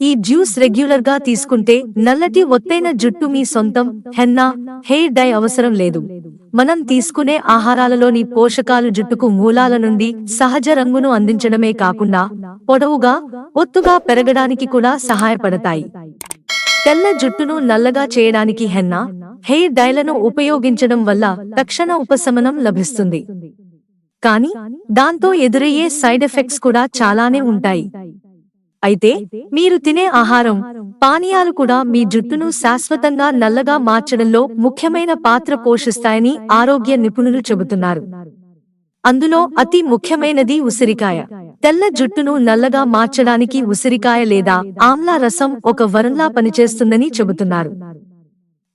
ఈ జ్యూస్ రెగ్యులర్గా తీసుకుంటే నల్లటి ఒత్తైన జుట్టు మీ సొంతం హెన్నా హెయిర్ డై అవసరం లేదు. మనం తీసుకునే ఆహారాలలోని పోషకాలు జుట్టుకు మూలాల నుండి సహజ రంగును అందించడమే కాకుండా పొడవుగా ఒత్తుగా పెరగడానికి కూడా సహాయపడతాయి. తెల్ల జుట్టును నల్లగా చేయడానికి హెన్నా హెయిర్ డైలను ఉపయోగించడం వల్ల తక్షణ ఉపశమనం లభిస్తుంది. కానీ దాంతో ఎదురయ్యే సైడ్ ఎఫెక్ట్స్ కూడా చాలానే ఉంటాయి. అయితే మీరు తినే ఆహారం పానీయాలు కూడా మీ జుట్టును శాశ్వతంగా నల్లగా మార్చడంలో ముఖ్యమైన పాత్ర పోషిస్తాయని ఆరోగ్య నిపుణులు చెబుతున్నారు. అందులో అతి ముఖ్యమైనది ఉసిరికాయ. తెల్ల జుట్టును నల్లగా మార్చడానికి ఉసిరికాయ లేదా ఆమ్లా రసం ఒక వరంలా పనిచేస్తుందని చెబుతున్నారు.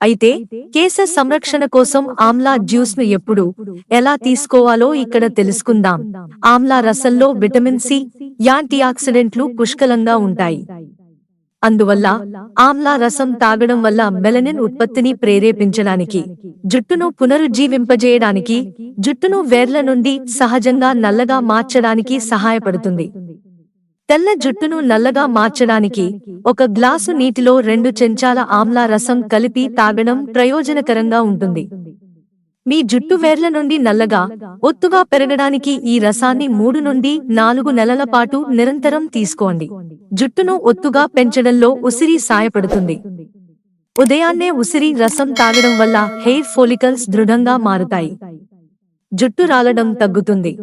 అయితే కేశ సంరక్షణ కోసం ఆమ్లా జ్యూస్ను ఎప్పుడు ఎలా తీసుకోవాలో ఇక్కడ తెలుసుకుందాం. ఆమ్లా రసంలో విటమిన్ సి యాంటీ ఆక్సిడెంట్లు పుష్కలంగా ఉంటాయి. అందువల్ల ఆమ్లా రసం తాగడం వల్ల మెలనిన్ ఉత్పత్తిని ప్రేరేపించడానికి జుట్టును పునరుజ్జీవింపజేయడానికి జుట్టును వేర్ల నుండి సహజంగా నల్లగా మార్చడానికి సహాయపడుతుంది. తెల్ల జుట్టును నల్లగా మార్చడానికి ఒక గ్లాసు నీటిలో రెండు చెంచాల ఆమ్లా రసం కలిపి తాగడం ప్రయోజనకరంగా ఉంటుంది. మీ జుట్టు వేర్ల నుండి నల్లగా ఒత్తుగా పెరగడానికి ఈ రసాన్ని మూడు నుండి నాలుగు నెలల పాటు నిరంతరం తీసుకోండి. జుట్టును ఒత్తుగా పెంచడంలో ఉసిరి సాయపడుతుంది. ఉదయాన్నే ఉసిరి రసం తాగడం వల్ల హెయిర్ ఫోలికల్స్ దృఢంగా మారుతాయి. జుట్టు రాలడం తగ్గుతుంది.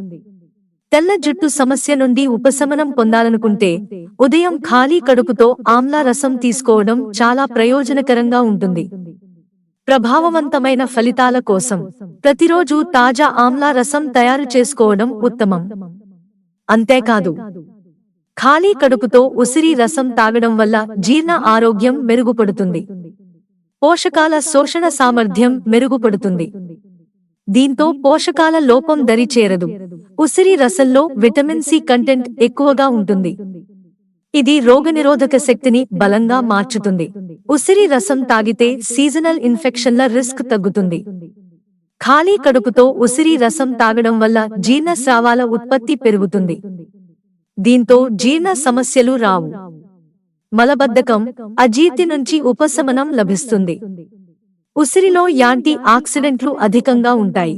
తెల్ల జుట్టు సమస్య నుండి ఉపశమనం పొందాలనుకుంటే ఉదయం ఖాళీ కడుపుతో ఆమ్లా రసం తీసుకోవడం చాలా ప్రయోజనకరంగా ఉంటుంది. ప్రభావవంతమైన ఫలితాల కోసం ప్రతిరోజు తాజా ఆమ్లా రసం తయారు చేసుకోవడం ఉత్తమం. అంతేకాదు ఖాళీ కడుపుతో ఉసిరి రసం తాగడం వల్ల జీర్ణ ఆరోగ్యం మెరుగుపడుతుంది. పోషకాల శోషణ సామర్థ్యం మెరుగుపడుతుంది. దీంతో పోషకాల లోపం దరి చేరదు ఉసిరి రసంలో విటమిన్ సి కంటెంట్ ఎక్కువగా ఉంటుంది. ఇది రోగనిరోధక శక్తిని బలంగా మార్చుతుంది. ఉసిరి రసం తాగితే సీజనల్ ఇన్ఫెక్షన్ల రిస్క్ తగ్గుతుంది. ఖాళీ కడుపుతో ఉసిరి రసం తాగడం వల్ల జీర్ణస్రావాల ఉత్పత్తి పెరుగుతుంది. దీంతో జీర్ణ సమస్యలు రావు. మలబద్ధకం అజీర్తి నుంచి ఉపశమనం లభిస్తుంది. ఉసిరిలో యాంటీ ఆక్సిడెంట్లు అధికంగా ఉంటాయి.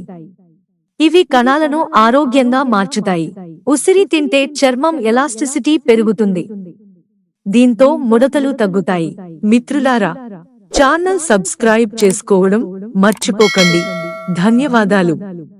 ఇవి కణాలను ఆరోగ్యంగా మార్చుతాయి. ఉసిరి తింటే చర్మం ఎలాస్టిసిటీ పెరుగుతుంది. దీంతో ముడతలు తగ్గుతాయి. మిత్రులారా ఛానల్ సబ్స్క్రైబ్ చేసుకోవడం మర్చిపోకండి. ధన్యవాదాలు.